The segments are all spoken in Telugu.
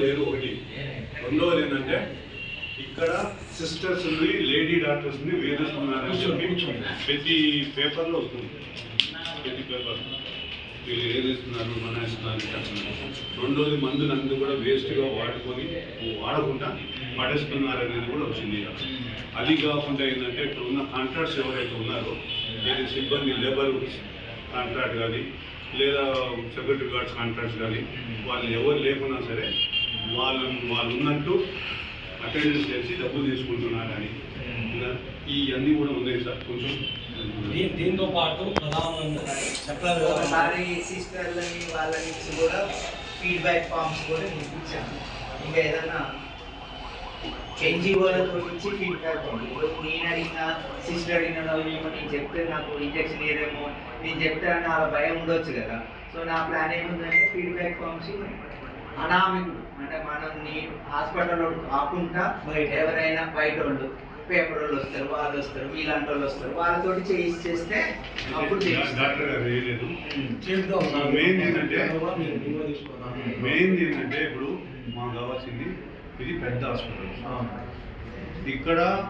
లేరు ఒకటి. రెండవది ఏంటంటే ఇక్కడ సిస్టర్స్ లేడీ డాక్టర్స్ వేధిస్తున్నారని చెప్పి ప్రతి పేపర్లో వస్తుంది. ప్రతి పేపర్. వీళ్ళు ఏదిస్తున్నారు మన ఇస్తున్నారు రెండోది మందులు అందరూ కూడా వేస్ట్గా వాడుకొని వాడకుండా పడేస్తున్నారు అనేది కూడా వచ్చింది. అది కాకుండా ఏంటంటే ఇప్పుడు ఉన్న కాంట్రాక్ట్స్ ఎవరైతే ఉన్నారో ఏది సిబ్బంది లేబర్ కాంట్రాక్ట్ కానీ లేదా సెక్యూరిటీ గార్డ్స్ కాంట్రాక్ట్స్ కానీ వాళ్ళు ఎవరు లేకున్నా సరే వాళ్ళని వాళ్ళు ఉన్నట్టు అటెండెన్స్ చేసి డబ్బులు తీసుకుంటున్నారని ఇలా ఇవన్నీ కూడా ఉన్నాయి సార్. కొంచెం దీంతో పాటు ఒకసారి సిస్టర్లని వాళ్ళ నుంచి కూడా ఫీడ్బ్యాక్ ఫామ్స్ కూడా ఇంకా ఏదన్నా ఎన్జిఓలతో నుంచి ఫీడ్బ్యాక్ ఉంది ఇప్పుడు నేను అడిగిన సిస్టర్ అడిగిన ఏమో నేను చెప్తే నాకు ఇంజక్షన్ ఇయ్యరేమో నేను చెప్తే నా భయం ఉండొచ్చు కదా సో నా ప్లాన్ ఏముందంటే ఫీడ్బ్యాక్ ఫామ్స్ అనామికులు అంటే మనం నీ హాస్పిటల్లో కాకుండా బయట. ఎవరైనా బయట వాళ్ళు పేపర్ వాళ్ళు వస్తారు వాళ్ళు వస్తారు మీలాంటి వాళ్ళు వస్తారు వాళ్ళతోటి చేసి చేస్తే అప్పుడు. మెయిన్ ఏంటంటే-. మెయిన్ ఏంటంటే ఇప్పుడు మాకు కావాల్సింది ఇది పెద్ద హాస్పిటల్. ఇక్కడ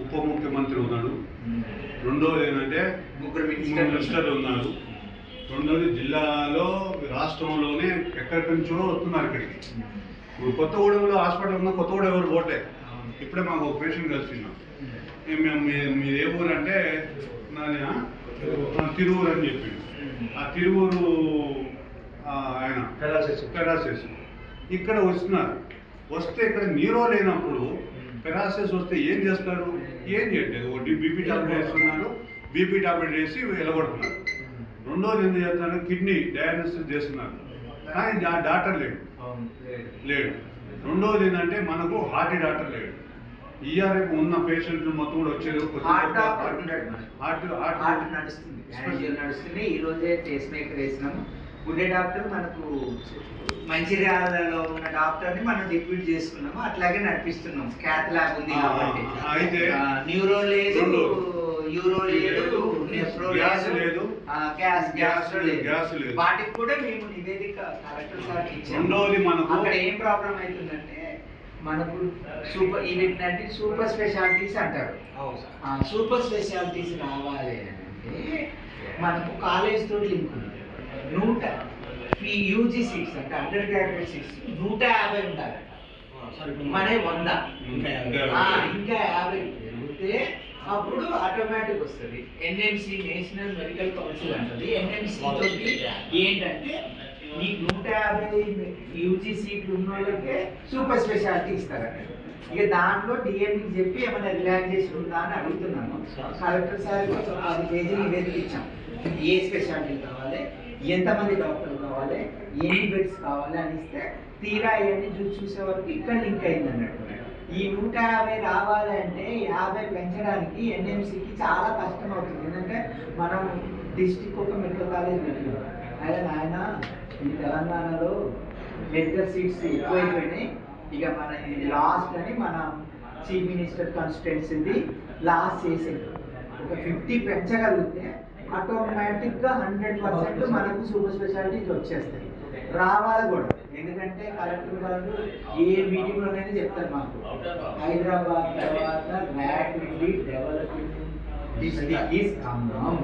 ఉప ముఖ్యమంత్రి ఉన్నాడు. రెండోది ఏంటంటే ముగ్గురు మినిస్టర్లు ఉన్నారు. రెండోది జిల్లాలో రాష్ట్రంలోనే ఎక్కడి నుంచో వస్తున్నారు ఇక్కడికి. ఇప్పుడు కొత్తగూడెంలో హాస్పిటల్ ఉన్న కొత్తగూడెం ఎవరు పోటే ఇప్పుడే మాకు ఒక పేషెంట్ కలిసినాం ఏ మేము మీ- మీది ఏ ఊరు అంటే తిరువూరు. అని చెప్పిండు. ఆ తిరువూరు ఆయన. పెరాసిస్ ఇక్కడ వస్తున్నారు. వస్తే ఇక్కడ నీరో లేనప్పుడు పెరాసిస్ వస్తే ఏం చేస్తారు ఏం చేయట్లేదు. ఒకటి బీపీ టాబ్లెట్ వేస్తున్నారు బీపీ టాబ్లెట్ వేసి వెళ్ళగొడుతున్నారు రెండోది ఏం చేస్తున్నారు కిడ్నీ డయాలసిస్ చేస్తున్నారు కానీ డా- డాక్టర్ లేడు. లేడు. రెండోది ఏంటంటే మనకు హార్ట్ డాక్టర్ లేడు. ఈఆర్ఎఫ్ ఉన్న పేషెంట్లు మొత్తం కూడా వచ్చేది హార్ట్. హార్ట్ హార్ట్ నడుస్తుంది. ఈ రోజే పేస్ మేకర్ వేసినాము. గుడ్డే డాక్టర్ మనకు మంచిర్యాలలో ఉన్న డాక్టర్ని మనం డిప్యూట్ చేసుకున్నాము. అట్లాగే నడిపిస్తున్నాం. క్యాత్ ల్యాబ్ ఉంది కాబట్టి. న్యూరో లేదు. యూరో లేదు నెఫ్రో లేదు. గ్యాస్ గ్యాస్ గ్యాస్ లేదు. వాటికి కూడా మేము నివేదిక కలెక్టర్ ఇచ్చాము. అక్కడ ఏం ప్రాబ్లం అవుతుందంటే మనకు సూపర్ వీటినంటే సూపర్ స్పెషాలిటీస్ అంటారు. సూపర్ స్పెషాలిటీస్ రావాలి అంటే మనకు కాలేజ్ తోటి లింక్ ఉంది. నూట ఈ యూజీ సీట్స్ అంటే అండర్ గ్రాడ్యుయేట్ సీట్స్ నూట యాభై ఉండాలి మనే వంద. ఇంకా యాభై. పెరిగితే అప్పుడు ఆటోమేటిక్ వస్తుంది. ఎన్ఎంసి నేషనల్ మెడికల్ కౌన్సిల్ అంటది. ఎన్ఎంసి తోటి ఏంటంటే నీకు నూట యాభై యూజీ సీట్లు ఉన్న వాళ్ళకే సూపర్ స్పెషాలిటీ ఇస్తారట. ఇక దాంట్లో డిఎంకి చెప్పి ఏమైనా రిలాక్సేషన్ ఉందా అని అడుగుతున్నాను. కలెక్టర్ సార్ పది పేజీలు నివేదిక ఇచ్చాం. ఏ స్పెషాలిటీ కావాలి? ఎంతమంది డాక్టర్లు కావాలి ఎన్ని బెడ్స్ కావాలి అని ఇస్తే తీరా ఇవన్నీ చూసి చూసే వరకు ఇక్కడ లింక్ అయింది అన్నట్టు ఈ నూట యాభై రావాలంటే యాభై పెంచడానికి ఎన్ఎంసీకి చాలా కష్టం అవుతుంది. ఎందుకంటే మనం డిస్టిక్ ఒక మెడికల్ కాలేజ్ పెట్టినాం. ఆయన ఆయన ఈ తెలంగాణలో మెడికల్ సీట్స్ ఎక్కువైపోయినాయి. ఇక మన ఇది లాస్ట్ అని మన చీఫ్ మినిస్టర్ కాన్స్టిట్యున్సీది లాస్ట్ చేసేది. ఒక ఫిఫ్టీ పెంచగలిగితే ఆటోమేటిక్గా హండ్రెడ్ పర్సెంట్ మనకు సూపర్ స్పెషాలిటీస్ వచ్చేస్తాయి. రావాలి కూడా. ఎందుకంటే కలెక్టర్ వాళ్ళు ఏ మీటింగ్లోనైనా చెప్తారు మాకు. హైదరాబాద్ తర్వాత rapidly district is Khammam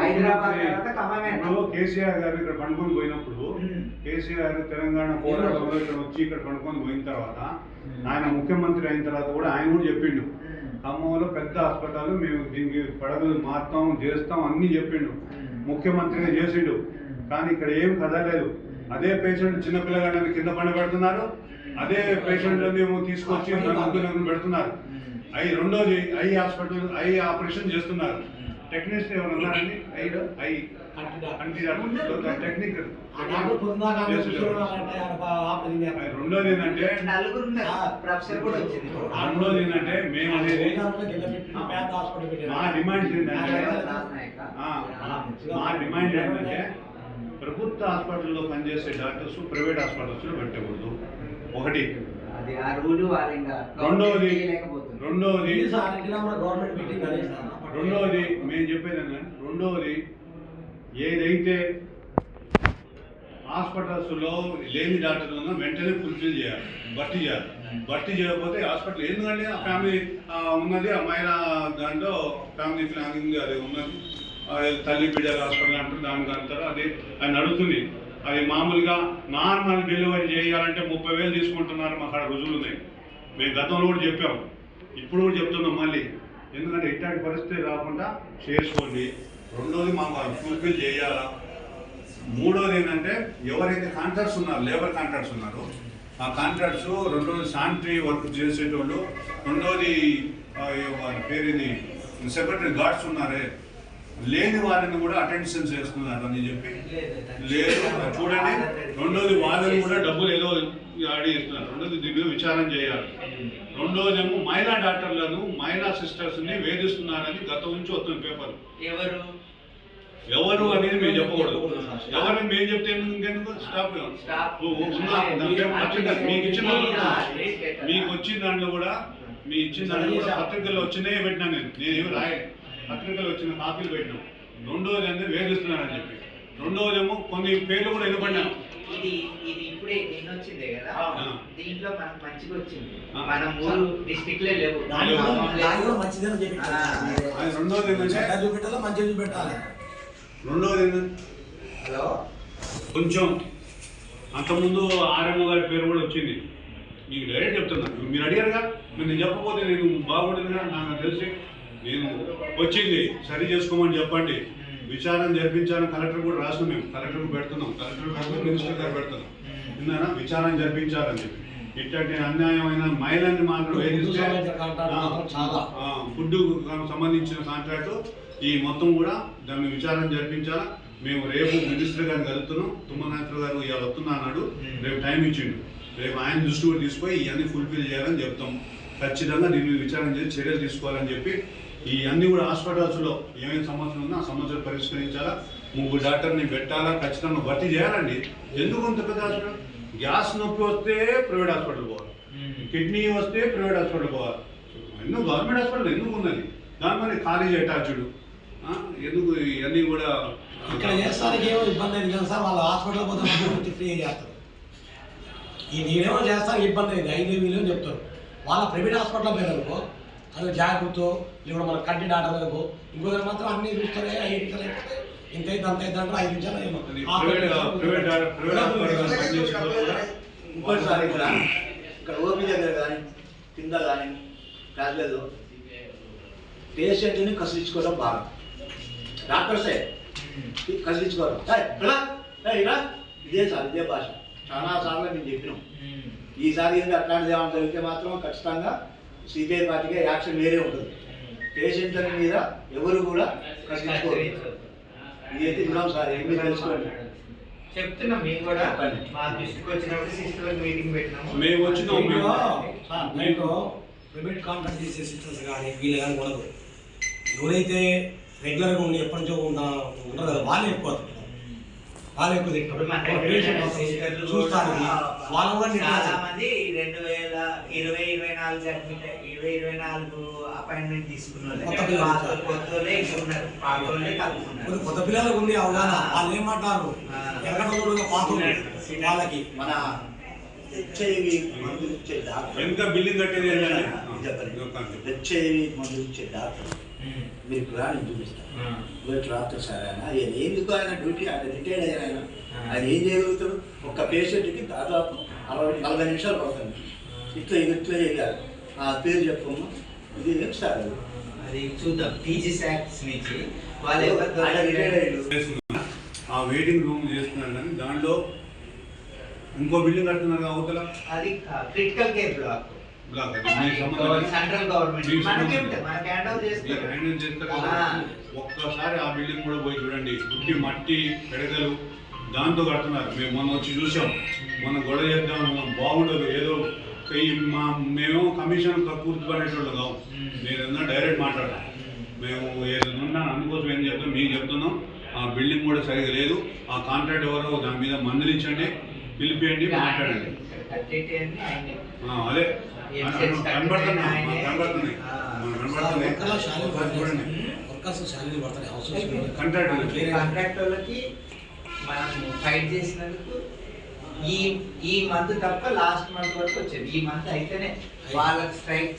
Hyderabad తర్వాత ఖమ్మమే. ఇప్పుడు కేసీఆర్ గారు ఇక్కడ పండుకొని పోయినప్పుడు మ్మ్. కేసీఆర్ తెలంగాణ పోరాటంలో ఇక్కడ వచ్చి ఇక్కడ పండుకొని పోయిన తర్వాత ఆయన ముఖ్యమంత్రి అయిన తర్వాత కూడా ఆయన కూడా చెప్పిండు. ఖమ్మంలో పెద్ద హాస్పిటల్ మేము దీనికి పడగలు మారుతాం చేస్తాం అన్ని చెప్పిండు. ముఖ్యమంత్రిగా చేసిండు. కానీ ఇక్కడ ఏం కదలేదు అదే పేషెంట్ చిన్న పిల్లగాడిని కింద పండ పెడుతున్నారు? అదే పేషెంట్లని ఏమో తీసుకొచ్చి పెడుతున్నారు. ఐ రెండోది ఐ హాస్పిటల్ ఐ ఆపరేషన్ చేస్తున్నారు. టెక్నీషియన్ ఎవరు ఉన్నారండి ఐ ఐ కంటి డాక్టర్. కంటి డాక్టర్ టెక్నిక్ ఆ డాక్టర్ పొందాక ఆమె చూసుకోవాలంటే ఆయన బా- ఆపరేషన్ చేయాలి. రెండోది ఏంటంటే నలుగురు ఉన్నారు ప్రొఫెసర్ కూడా వచ్చింది రెండోది ఏంటంటే మేము అనేది. మా డిమాండ్ ఏంటంటే మా డిమాండ్ ఏంటంటే ప్రభుత్వ హాస్పిటల్లో పనిచేసే డాక్టర్స్ ప్రైవేట్ హాస్పిటల్స్లో పెట్టకూడదు ఒకటి అది ఆ రూలు వాళ్ళు ఇంకా రెండోది రెండోది గవర్నమెంట్ రెండవది మేము చెప్పేది రెండవది రెండోది ఏదైతే హాస్పిటల్స్లో లేని డాక్టర్లు ఉన్నా వెంటనే ఫుల్ఫిల్ చేయాలి భర్తీ చేయాలి. భర్తీ చేయకపోతే హాస్పిటల్ ఎందుకంటే ఆ ఫ్యామిలీ ఉన్నది ఆ మహిళ దాంట్లో ఫ్యామిలీ ప్లానింగ్ అది ఉన్నది. తల్లి బిడ్డల హాస్పిటల్ అంటారు దానికి అంటారు అది ఆయన అడుగుతుంది. అది మామూలుగా నార్మల్ డెలివరీ చేయాలంటే ముప్పై వేలు తీసుకుంటున్నారు మాకు అక్కడ రుజువులు ఉన్నాయి. మేము గతంలో కూడా చెప్పాము. ఇప్పుడు కూడా చెప్తున్నాం మళ్ళీ. ఎందుకంటే ఇట్లాంటి పరిస్థితి రాకుండా చేసుకోండి రెండోది మాకు ఫుల్ఫిల్ చేయాలా? మూడోది ఏంటంటే ఎవరైతే కాంట్రాక్ట్స్ ఉన్నారు లేబర్ కాంట్రాక్ట్స్ ఉన్నారో ఆ కాంట్రాక్ట్స్ రెండోది శానిటరీ వర్క్ చేసేటోళ్ళు రెండోది ఆ, వారి సెక్రటరీ గార్డ్స్ ఉన్నారే. లేని వారిని కూడా అటెన్షన్ చేస్తున్నారు అని చెప్పి. లేదు చూడండి. రెండోది వాళ్ళని కూడా డబ్బులు ఏదో ఆడి ఇస్తున్నారు రెండోది దీని మీద విచారం చేయాలి. రెండోది ఏమో మహిళా డాక్టర్లను మహిళా సిస్టర్స్ని వేధిస్తున్నారని గతం నుంచి వస్తుంది పేపర్. ఎవరు? ఎవరు అనేది మేము చెప్పకూడదు. ఎవరని మేము చెప్తే ఇంకెందుకు స్టాప్ మీకు ఇచ్చిన మీకు వచ్చిన దాంట్లో కూడా మీ ఇచ్చిన దాంట్లో కూడా పత్రికల్లో వచ్చినాయే పెట్టినా నేను. నేను ఏమి రాయలే పత్రికలు వచ్చిన కాపీలు పెట్టినాం. రెండోది అంటే వేధిస్తున్నారని చెప్పి. రెండోది ఏమో కొన్ని పేర్లు కూడా వినపడినా ఇది ఇది ఇప్పుడే నిన్న వచ్చిందే కదా. దీంట్లో మనకు మంచిగా వచ్చింది. మన మూడు లేవు. చెప్పి ఆ. అది రెండోది ఏంటంటే చూపెట్టాలి మంచిగా చూపెట్టాలి. రెండోది ఏంటంటే హలో? కొంచెం అంతకుముందు ఆర్ఎంఓ గారి పేరు కూడా వచ్చింది. మీకు డైరెక్ట్ చెప్తున్నాను మీరు అడిగారుగా? మీరు నేను చెప్పకపోతే నేను బాగుండేదిగా నాకు తెలిసి నేను వచ్చింది. సరి చేసుకోమని చెప్పండి. విచారణ జరిపించాలని కలెక్టర్ కూడా రాసిన మేము. కలెక్టర్ పెడుతున్నాం. కలెక్టర్ పెడుతున్నాం మినిస్టర్ గారు పెడుతున్నాం. విన్నారా? విచారణ జరిపించాలని చెప్పి. ఇట్లాంటి అన్యాయమైన మహిళల్ని మాత్రం వేధిస్తే. ఫుడ్ సంబంధించిన కాంట్రాక్ట్ ఈ మొత్తం కూడా దాన్ని విచారణ జరిపించాలా? మేము రేపు మినిస్టర్ గారిని కలుపుతున్నాం. తుమ్మనాథ్ గారు ఇవాళ వస్తున్నా అన్నాడు. రేపు టైం ఇచ్చిండు. రేపు ఆయన దృష్టి కూడా తీసుకొని ఇవన్నీ ఫుల్ఫిల్ చేయాలని చెప్తాం. ఖచ్చితంగా దీని మీద విచారణ చేసి చర్యలు తీసుకోవాలని చెప్పి ఈ అన్ని కూడా హాస్పిటల్స్లో ఏమేమి సమస్యలు ఉన్నా ఆ సమస్యలు పరిష్కరించాలా? ముగ్గురు డాక్టర్ని పెట్టాలా? ఖచ్చితంగా భర్తీ చేయాలండి. ఎందుకు అంత పెద్ద హాస్పిటల్? గ్యాస్ నొప్పి వస్తే ప్రైవేట్ హాస్పిటల్ పోవాలి. కిడ్నీ వస్తే ప్రైవేట్ హాస్పిటల్ పోవాలి. ఎన్నో గవర్నమెంట్ హాస్పిటల్ ఎందుకు ఉన్నది? దాని మరి కాలేజ్ అటాచ్డ్ ఎందుకు ఇవన్నీ కూడా ఇక్కడ చేస్తానికి ఏమో ఇబ్బంది అయింది కదా సార్. వాళ్ళ హాస్పిటల్ పోతే ఫ్రీ చేస్తారు? ఈ నేనేమో చేస్తాను ఇబ్బంది అయింది. ఐదు వేలు అని చెప్తారు. వాళ్ళ ప్రైవేట్ హాస్పిటల్ పోయిన అనుకో అది జాగ్రత్త లేకపోతే మన కంటి డాక్టర్ అనుకో ఇంకొకరు మాత్రం అన్ని చూస్తారు ఐదు ఇంత అయితే అంత అయితే అంటారు ఐదు నిమిషాలు ఏమో. వాళ్ళు కూడా ఇంకోటిసారి ఇక్కడ ఓపీ దగ్గర కానీ కింద కానీ రాజలేదు పేషెంట్ని కసిరించుకోవడం బాగా. డాక్టర్సే కసిరించుకోవడం "ఏయ్, ఇలా, ఇలా." ఇదే సార్ ఇదే భాష. చాలా సార్లు మేము చెప్పినాం. ఈసారి ఏంటి అట్లాంటిది ఏమైనా జరిగితే మాత్రం ఖచ్చితంగా సిపిఐ పార్టీగా యాక్షన్ వేరే ఉంటుంది. పేషెంట్ల మీద ఎవరు కూడా కసిరించుకోరు ఇదైతే విన్నాం సార్ ఏం మీరు తెలుసుకోండి చెప్తున్నాం మేము కూడా. మా దృష్టికి వచ్చినప్పుడు సిస్టర్ మీటింగ్ పెట్టినాము. మేము వచ్చినాం మేము మీకు ప్రైవేట్ కాంట్రాక్ట్ చేసే సిస్టమ్స్ కానీ వీళ్ళు కానీ ఉండదు ఎవరైతే రెగ్యులర్గా ఉండి ఎప్పటి నుంచో కదా వాళ్ళే ఎక్కువ వస్తారు, సిస్టర్లు చూస్తానికి వాళ్ళు కూడా చాలా. మంది రెండు వేల ఇరవై ఇరవై నాలుగు అడ్మిట్ ఇరవై ఇరవై నాలుగు అపాయింట్మెంట్ తీసుకున్న వాళ్ళే. కొత్త పిల్లలు వాళ్ళే ఇంకా వాళ్ళే పిల్లలకు ఉంది అవగాహన. వాళ్ళు ఏమంటారు. ఎక్కడ పాత వాళ్ళకి. మన హెచ్ఐవి మందులు ఇచ్చే డాక్టర్. ఎంత బిల్డింగ్ కట్టేది? చెప్పండి. హెచ్ఐవి మందులు ఇచ్చే డాక్టర్. మీరు రాని చూపిస్తాను మీరు డాక్టర్ సార్ ఆయన ఆయన ఎందుకు ఆయన డ్యూటీ? ఆయన రిటైర్డ్ అయ్యారు? ఆయన ఆయన ఏం చేయగలుగుతాడు? ఒక్క పేషెంట్కి దాదాపు అరవై నలభై నిమిషాలు పడుతుంది. ఇట్లా ఇది ఇట్లా చేయాలి. ఆ పేరు చెప్పమ్మా. ఇది ఏం సార్ అది? చూద్దాం. పీజీ సాక్స్ నుంచి వాళ్ళు ఆయన రిటైర్డ్ చేస్తున్నా. ఆ వెయిటింగ్ రూమ్ చేస్తున్నారు కానీ దాంట్లో ఇంకో బిల్డింగ్ కడుతున్నారు అవతల. అది critical care block central government. ఒక్కసారి ఆ బిల్డింగ్ కూడా పోయి చూడండి. పుట్టి మట్టి పెడగలు దాంతో కడుతున్నారు. మేము మొన్న వచ్చి చూసాం. మొన్న గొడవ చేద్దాం. బాగుండదు. ఏదో మా మేము కమిషన్ పూర్తి పడేటోళ్ళు కావు. నేను ఏదన్నా డైరెక్ట్ మాట్లాడతాం. మేము. ఏదన్నా అందుకోసం ఏం చెప్తాం? మీకు చెప్తున్నాం. ఆ బిల్డింగ్ కూడా సరిగా లేదు. ఆ కాంట్రాక్ట్ ఎవరో దాని మీద మందులించండి పిలిపియండి మాట్లాడండి. కాంట్రాక్ట్ వాళ్ళకి మనం ఫైట్ చేసినందుకు ఈ ఈ మంత్ తప్ప లాస్ట్ మంత్ వరకు వచ్చేది. ఈ మంత్ అయితేనే వాళ్ళకి స్ట్రైక్